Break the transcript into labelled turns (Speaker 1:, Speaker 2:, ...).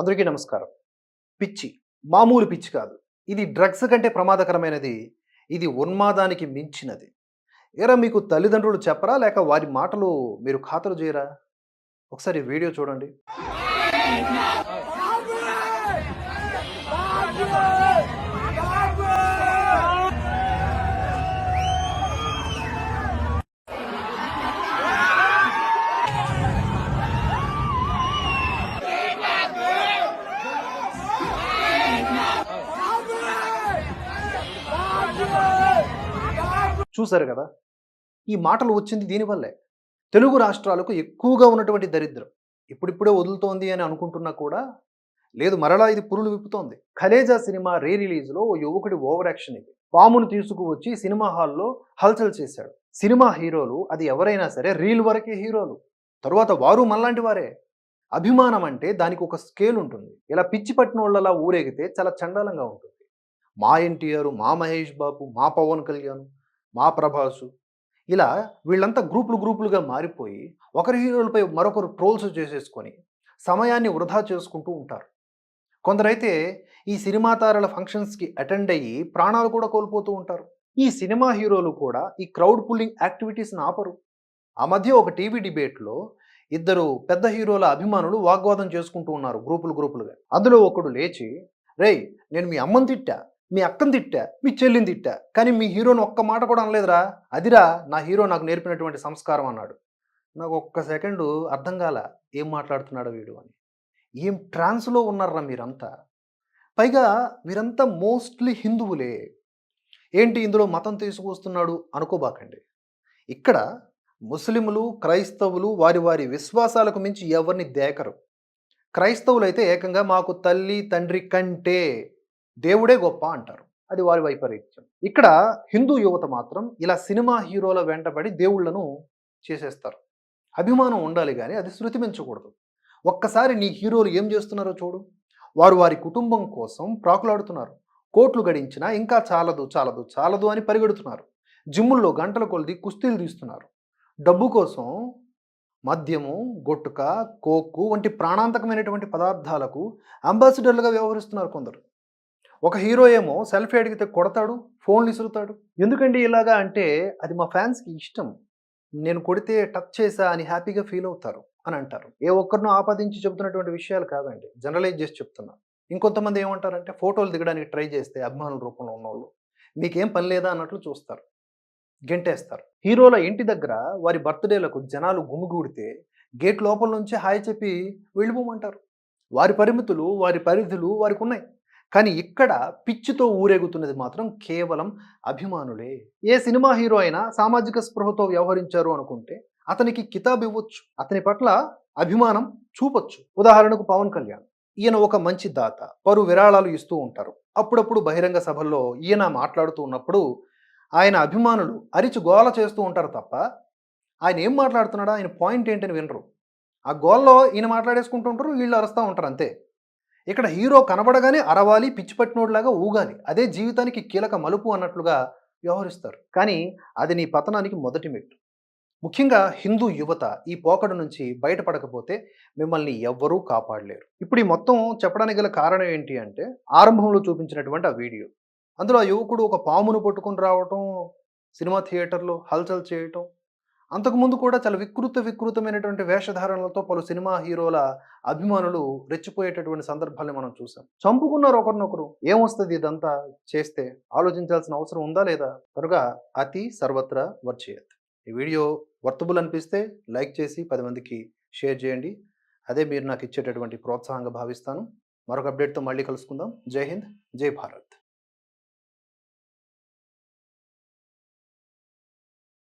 Speaker 1: అందరికీ నమస్కారం. పిచ్చి మామూలు పిచ్చి కాదు. ఇది డ్రగ్స్ కంటే ప్రమాదకరమైనది. ఇది ఉన్మాదానికి మించినది. ఎరా మీకు తల్లిదండ్రులు చెప్పరా? లేక వారి మాటలు మీరు ఖాతరు చేయరా? ఒకసారి వీడియో చూడండి. చూశారు కదా? ఈ మాటలు వచ్చింది దీనివల్లే తెలుగు రాష్ట్రాలకు ఎక్కువగా ఉన్నటువంటి దరిద్రం. ఇప్పుడిప్పుడే వదులుతోంది అని అనుకుంటున్నా కూడా లేదు మరలా ఇది పురులు విప్పుతోంది. ఖలేజా సినిమా రీ రిలీజ్లో ఓ యువకుడి ఓవర్ యాక్షన్ ఇది. పామును తీసుకువచ్చి సినిమా హాల్లో హల్చల్ చేశాడు. సినిమా హీరోలు అది ఎవరైనా సరే రీల్ వరకే హీరోలు. తరువాత వారు మనలాంటి వారే. అభిమానం అంటే దానికి ఒక స్కేల్ ఉంటుంది. ఇలా పిచ్చి పట్టిన వాళ్ళలా ఊరేగితే చాలా చండాలంగా ఉంటుంది. మా ఎన్టీఆర్ మా మహేష్ బాబు మా పవన్ కళ్యాణ్ మా ప్రభాసు. ఇలా వీళ్ళంతా గ్రూపులు గ్రూపులుగా మారిపోయి ఒకరి హీరోలపై మరొకరు ట్రోల్స్ చేసేసుకొని సమయాన్ని వృధా చేసుకుంటూ ఉంటారు. కొందరైతే ఈ సినిమా తారల ఫంక్షన్స్కి అటెండ్ అయ్యి ప్రాణాలు కూడా కోల్పోతూ ఉంటారు. ఈ సినిమా హీరోలు కూడా ఈ క్రౌడ్ పుల్లింగ్ యాక్టివిటీస్ని ఆపరు. ఆ మధ్య ఒక టీవీ డిబేట్లో ఇద్దరు పెద్ద హీరోల అభిమానులు వాగ్వాదం చేసుకుంటూ ఉన్నారు గ్రూపులు గ్రూపులుగా. అందులో ఒకడు లేచి రేయ్ నేను మీ అమ్మని తిట్టా. మీ అక్కని తిట్టా మీ చెల్లిని తిట్టా కానీ మీ హీరోని ఒక్క మాట కూడా అనలేదురా. అదిరా నా హీరో నాకు నేర్పినటువంటి సంస్కారం అన్నాడు. నాకు ఒక్క సెకండు అర్థం కాల ఏం మాట్లాడుతున్నాడో వీడు అని. ఏం ట్రాన్స్లో ఉన్నారా మీరంతా? పైగా వీరంతా మోస్ట్లీ హిందువులే. ఏంటి ఇందులో మతం తీసుకొస్తున్నాడు అనుకోబాకండి. ఇక్కడ ముస్లింలు క్రైస్తవులు వారి వారి విశ్వాసాలకు మించి ఎవరిని దేకరు. క్రైస్తవులైతే ఏకంగా మాకు తల్లి తండ్రి కంటే దేవుడే గొప్ప అంటారు. అది వారి వైపరీత్యం. ఇక్కడ హిందూ యువత మాత్రం ఇలా సినిమా హీరోల వెంటబడి దేవుళ్ళను చేసేస్తారు. అభిమానం ఉండాలి కానీ అది శృతి మించకూడదు ఒక్కసారి నీ హీరోలు ఏం చేస్తున్నారో చూడు. వారు వారి కుటుంబం కోసం ప్రాకులాడుతున్నారు. కోట్లు గడించినా ఇంకా చాలదు చాలదు చాలదు అని పరిగెడుతున్నారు. జిమ్ముల్లో గంటల కొలది కుస్తీలు తీస్తున్నారు. డబ్బు కోసం మద్యము గొట్టుక కోక్కు వంటి ప్రాణాంతకమైనటువంటి పదార్థాలకు అంబాసిడర్లుగా వ్యవహరిస్తున్నారు కొందరు. ఒక హీరో ఏమో సెల్ఫీ అడిగితే కొడతాడు ఫోన్లు ఇసురుతాడు. ఎందుకండి ఇలాగా అంటే అది మా ఫ్యాన్స్కి ఇష్టం. నేను కొడితే టచ్ చేసా అని హ్యాపీగా ఫీల్ అవుతారు అని అంటారు. ఏ ఒక్కరినో ఆపాదించి చెబుతున్నటువంటి విషయాలు కాదండి. జనరలైజ్ చేసి చెప్తున్నాను ఇంకొంతమంది ఏమంటారంటే ఫోటోలు దిగడానికి ట్రై చేస్తే అభిమానుల రూపంలో ఉన్నవాళ్ళు మీకేం పని లేదా? అన్నట్లు చూస్తారు. గెంటేస్తారు. హీరోల ఇంటి దగ్గర వారి బర్త్డేలకు జనాలు గుమిగూడితే గేట్ లోపల నుంచి హాయ్ చెప్పి వెళ్ళిపోమంటారు. వారి పరిమితులు వారి పరిధులు వారికి ఉన్నాయి. కానీ ఇక్కడ పిచ్చితో ఊరేగుతున్నది మాత్రం కేవలం అభిమానులే. ఏ సినిమా హీరో అయినా సామాజిక స్పృహతో వ్యవహరించారు అనుకుంటే అతనికి కితాబ్ ఇవ్వచ్చు. అతని పట్ల అభిమానం చూపొచ్చు. ఉదాహరణకు పవన్ కళ్యాణ్. ఈయన ఒక మంచి దాత. పరు విరాళాలు ఇస్తూ ఉంటారు. అప్పుడప్పుడు బహిరంగ సభల్లో ఈయన మాట్లాడుతూ ఉన్నప్పుడు ఆయన అభిమానులు అరిచి గోల చేస్తూ ఉంటారు తప్ప ఆయన ఏం మాట్లాడుతున్నాడా? ఆయన పాయింట్ ఏంటని వినరు. ఆ గోల్లో ఈయన మాట్లాడేసుకుంటుంటారు వీళ్ళు అరుస్తూ ఉంటారు అంతే. ఇక్కడ హీరో కనబడగానే అరవాలి పిచ్చి పట్టినోడ్లాగా ఊగాలి. అదే జీవితానికి కీలక మలుపు అన్నట్లుగా వ్యవహరిస్తారు. కానీ అది నీ పతనానికి మొదటి మెట్టు. ముఖ్యంగా హిందూ యువత ఈ పోకడ నుంచి బయటపడకపోతే మిమ్మల్ని ఎవ్వరూ కాపాడలేరు. ఇప్పుడు ఈ మొత్తం చెప్పడానికి గల కారణం ఏంటి అంటే ఆరంభంలో చూపించినటువంటి ఆ వీడియో. అందులో ఆ యువకుడు ఒక పామును పట్టుకుని రావటం సినిమా థియేటర్లో హల్చల్ చేయటం అంతకుముందు కూడా చాలా వికృత వికృతమైనటువంటి వేషధారణలతో పలు సినిమా హీరోల అభిమానులు రెచ్చిపోయేటటువంటి సందర్భాల్ని మనం చూసాం. చంపుకున్నారు ఒకరినొకరు. ఏమొస్తుంది ఇదంతా చేస్తే? ఆలోచించాల్సిన అవసరం ఉందా లేదా? కనుక అతి సర్వత్రా వర్చేయత్ ఈ వీడియో వర్తబుల్ అనిపిస్తే లైక్ చేసి పది మందికి షేర్ చేయండి. అదే మీరు నాకు ఇచ్చేటటువంటి ప్రోత్సాహంగా భావిస్తాను. మరొక అప్డేట్తో మళ్ళీ కలుసుకుందాం. జై హింద్. జై భారత్.